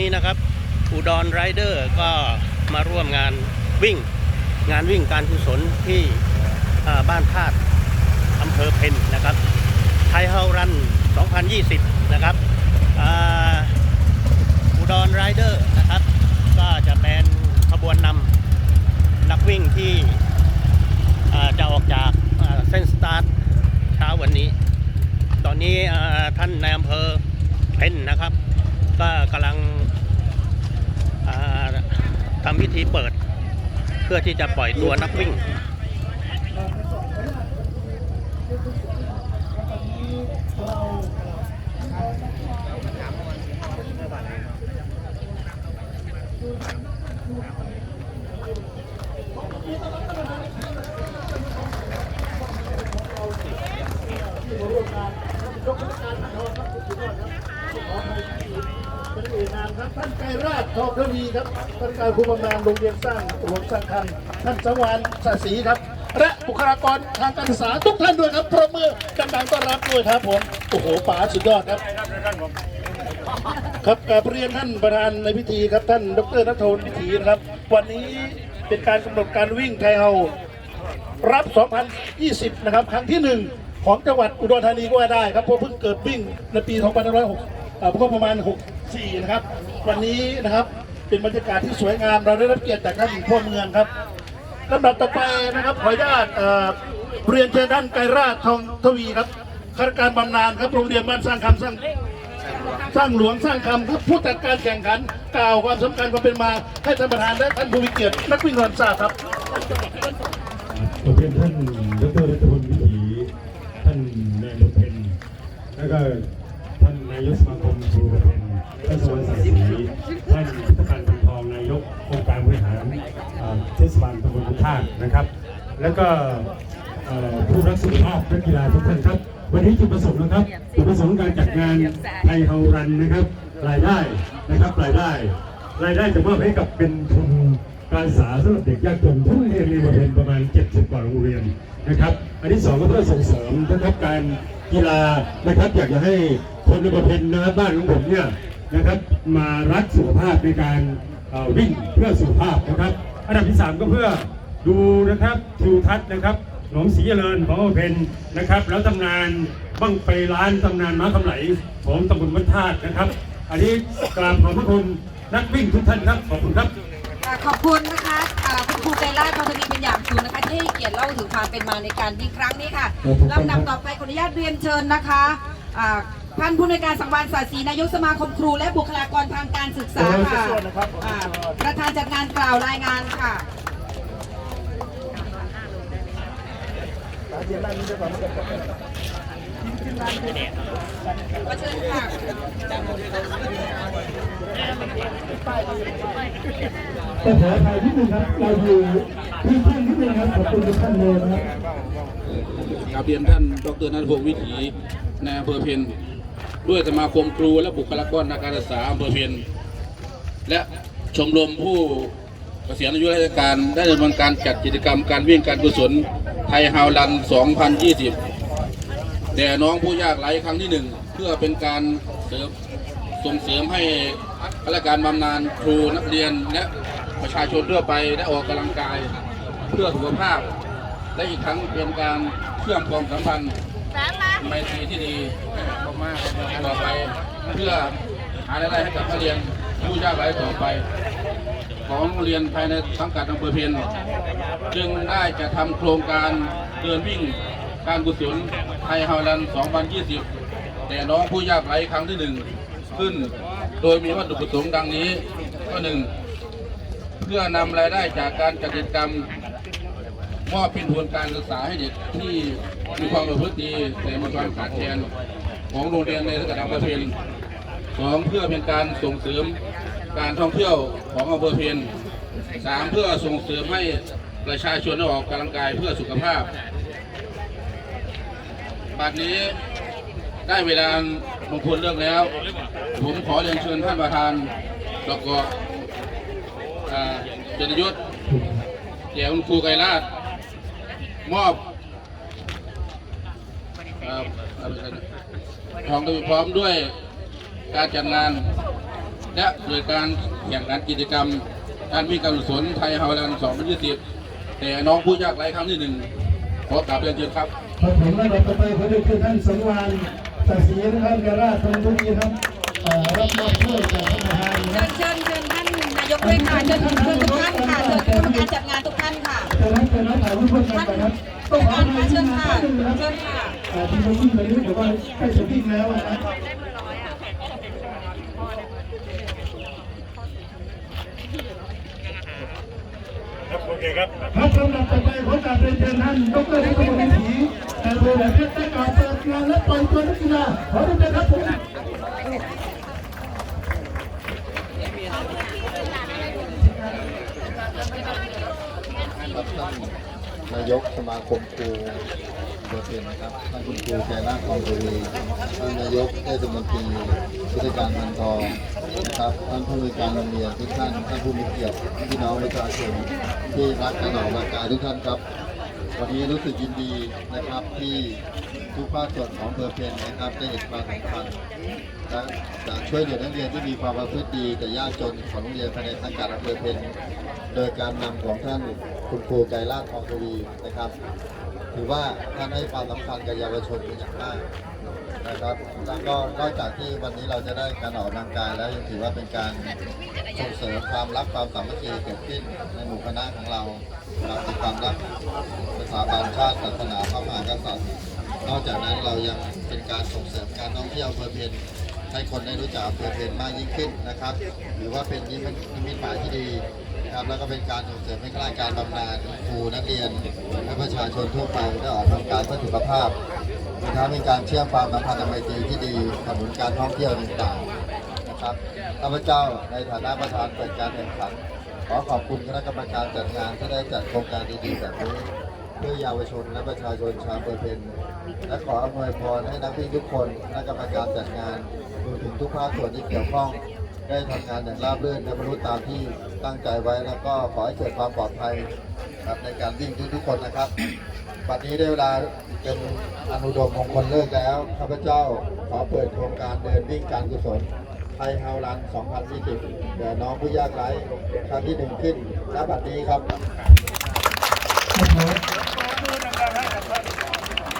นี้นะครับ อุดรไรเดอร์ก็มาร่วมงานวิ่ง งานวิ่งการกุศลที่บ้านธาตุอำเภอเพนนะครับไทยเฮารัน 2020 นะครับอุดรไรเดอร์นะครับ ก็จะเป็นขบวนนำนักวิ่งที่จะออกจากเส้นสตาร์ทเช้าวันนี้ ตอนนี้อ่าท่านในอำเภอเพนนะครับ ก็กำลัง ทำพิธีเปิด เพื่อที่จะปล่อยตัวนักวิ่ง เป็นเอกนามครับท่านไกรราชทองทวีครับท่านการคุมบำนาญโรงเรียนสร้างหลวงสร้างคันท่านสังวานสาสีครับ และบุคลากรทางการศึกษาทุกท่านด้วยครับปรบมือดังๆต้อนรับด้วยครับผมโอ้โหป๋าสุดยอดครับ ครับกราบเรียนท่านประธานในพิธีครับท่านดรนัทโทนพิธีนะครับ วันนี้เป็นการกำหนดการวิ่งไทยเฮารับ 2020 นะครับ ครั้งที่หนึ่งของจังหวัดอุดรธานีก็ว่าได้ครับเพราะเพิ่งเกิดวิ่งในปี 2506เอ่อประมาณ 4 นะครับ วันนี้นะครับเป็นบรรยากาศที่สวยงาม เราได้รับเกียรติจากท่านพ่อเมืองครับลำดับต่อไปนะครับขออนุญาตเรียนเชิญท่านไกรราชทองทวีครับข้าราชการบำนาญครับโรงเรียนบ้านสร้างคำสร้างสร้างหลวงสร้างคำครับผู้จัดการแข่งขัน กล่าวความสำคัญความเป็นมาให้ท่านประธานและท่านผู้มีเกียรตินักวิ่งรอนทราบครับผมเป็นท่านดรรัตพลวิถีท่านนายกเพนแล้วก็าลตำบลพุทธาตุนะครับ แล้วก็ผู้รักสุขภาพนักกีฬาทุกท่านครับ วันนี้จุดประสงค์นะครับจุดประสงค์การจัดงานไทยเฮารันนะครับ รายได้นะครับรายได้ รายได้จะมอบให้กับเป็นทุนการศึกษาสำหรับเด็กยากจนทุกโรงเรียนมีมาเป็นประมาณ 70 กว่าโรงเรียนนะครับ อันที่สองก็เพื่อส่งเสริมนะครับการกีฬานะครับอยากจะให้คนในประเพณนะครับบ้านของผมเนี่ยนะครับมารักสุขภาพในการวิ่งเพื่อสุขภาพนะครับ อันดับที่สามก็เพื่อ ดูนะครับทิวทัศน์นะครับหนองสีเจริญของประเพณนะครับ แล้วตำนานบั้งไปร้านตำนานม้าคำไหลของตำบลวัดธาตุนะครับ อันนี้กราบขอบพระคุณนักวิ่งทุกท่านครับขอบคุณครับค่ะขอบคุณนะคะอ่าคุณครูไกรลาดพรทวีเป็นอย่างสูงนะคะที่ให้เกียรติเล่าถึงความเป็นมาในการวิ่งครั้งนี้ค่ะขอบคุณครับลำดับต่อไปขออนุญาตเรียนเชิญนะคะอ่าท่านผู้ในวยการสังวานศาสีนายกสมาคมครู และบุคลากรทางการศึกษาค่ะอ่าประธานจัดงานกล่าวรายงานค่ะ ขอเชิญค่ะแต่ขอถ่ายนิดนึงครับ เราอยู่พื้นที่นิดนึงครับ ขอบคุณทุกท่านเลยนะครับกราบเรียนท่านดรนัทพงศ์วิถีในอำเภอเพนด้วยสมาคมครูและบุคลากรทางการศึกษาอำเภอเพนและชมรมผู้เกษียณอายุราชการได้ดำเนินการจัดกิจกรรมการวิ่งการกุศล ไทยฮาวลัน 2020 แต่น้องผู้ยากไร้ครั้งที่หนึ่งเพื่อเป็นการเสริมส่งเสริมให้ข้าราชการบำนาญครูนักเรียนและประชาชนทั่วไปได้ออกกำลังกายเพื่อสุขภาพ และอีกทั้งเป็นการเชื่อมความสัมพันธ์ไมตรีที่ดีมากๆต่อไปเพื่อหารายได้ให้กับนักเรียน ผู้ยากไร้ต่อไป ของโรงเรียนภายในสังกัดอำเภอเพนจึงได้จะทำโครงการเดินวิ่งการกุศลไทยฮาวลัน 2020 แต่น้องผู้ยากไร้ครั้งที่หนึ่งขึ้น โดยมีวัตถุประสงค์ดังนี้ก็หนึ่งเพื่อนำรายได้จากการจัดกิจกรรมมอบเป็นทุนการศึกษาให้เด็กที่มีความประพฤติดีแต่มีความขาดแคลนของโรงเรียนในระดับอำเภอเพน สองเพื่อเป็นการส่งเสริมการท่องเที่ยวของอำเภอเพนสามเพื่อส่งเสริมให้ประชาชนได้ออกกำลังกายเพื่อสุขภาพบัดนี้ได้เวลามงคลเลิกแล้ว ผมขอเรียนเชิญท่านประธานดกอ่าเจนยศแก่คุณครูไกรลาดมอบทองโดยพร้อมด้วย การจัดงาน และโดยการแข่งขันกิจกรรม การวิ่งการกุศลไทยฮาวแลนด์2020 แต่น้องผู้ยากไร้ครั้งที่หนึ่งขอกราบเรียนเชิญครับครับผมและต่อไปขอเรียนเชิญท่านสังวานศักดิ์ศรีนะครับกราชธนบุรีครับเอ่อรับมอบถ้วยจากท่านประธานนะเชิญเชิญเชิญท่านนายกด้วยค่ะเชิญเชิญทุกท่านค่ะเชิญคณะกรรมการจัดงานทุกท่านค่ะเชิญรับเชิญรับถ่ายรูปร่วมกันท่านไปครับผู้การคะเชิญค่ะเชิญค่ะเอ่อที่เขาวิ่งไปนี่แต่ว่าใกล้จะวิ่งแล้วนะครับ ครับโอ เคครับ ครับลำดับต่อไปขอจัดเรียนเชิญท่านดรนิติวิถีแต่โดยแบบเพชรได้กล่าวเปิดงานและปล่อยตัวนักกีฬาขอเรียนเชิญครับผมนายกสมาคมครู โรงเรียนนะครับท่านคุณครูแกนาคองทวีท่านนายกเทศมนตรีพุทธการมันทองนะครับท่านผู้มีการโรงเรียนทุกท่านท่านผู้มีเกียรติพี่น้องประชาชนที่รักการออกกำลังกายทุกท่านครับ วันนี้รู้สึกยินดีนะครับที่ทุกภาคส่วนของอำเภอเพนนะครับได้เห็นความสำคัญและจะช่วยเหลือนักเรียนที่มีความประพฤติดีแต่ยากจนของโรงเรียนภายในสังกัดอำเภอเพนโดยการนำของท่านคุณครูไกรลาดทองทวีนะครับ ถือว่าท่านให้ความสำคัญกับเยาวชนเป็นอย่างมากนะครับแล้วก็นอกจากที่วันนี้เราจะได้การออกกำลังกายแล้วยังถือว่าเป็นการส่งเสริมความรักความสามัคคีเกิดขึ้นในหมู่คณะของเราเรามีความรักสถาบันชาติศาสนาพระมหากษัตริย์นอกจากนั้นเรายังเป็นการส่งเสริมการท่องเที่ยวอำเภอเพนให้คนได้รู้จักอำเภอเพนมากยิ่งขึ้นนะครับ หรือว่าเป็นมิตนิมิตหมายที่ดี นะครับแล้วก็เป็นการส่งเสริมให้ข้าราชการบำนาญครูนักเรียนและประชาชนทั่วไปได้ออกกำลังกายเพื่อสุขภาพนะครับเป็นการเชื่อมความสัมพันธ์อันไมตรีที่ดีสนับสนุนการท่องเที่ยวต่างๆนะครับข้าพเจ้าในฐานะประธานเปิดการแข่งขันขอขอบคุณคณะกรรมการจัดงานที่ได้จัดโครงการดีๆแบบนี้เพื่อเยาวชนและประชาชนชาวอำเภอเพนและขออำนวยพรให้นักวิ่งทุกคนคณะกรรมการจัดงานรวมถึงทุกภาคส่วนที่เกี่ยวข้อง ได้ทำงานอย่างราบรื่นและบรรลุตามที่ตั้งใจไว้ แล้วก็ขอให้เกิดความปลอดภัยครับในการวิ่งทุกๆคนนะครับบัดนี้ได้เวลาเป็นอนุดมมงคลเลิกแล้วข้าพเจ้าขอเปิดโครงการเดินวิ่งการกุศลไทยเฮารัน 2020เด่น้องผู้ยากไร้ครั้งที่หนึ่งขึ้นณบัดนี้ครับ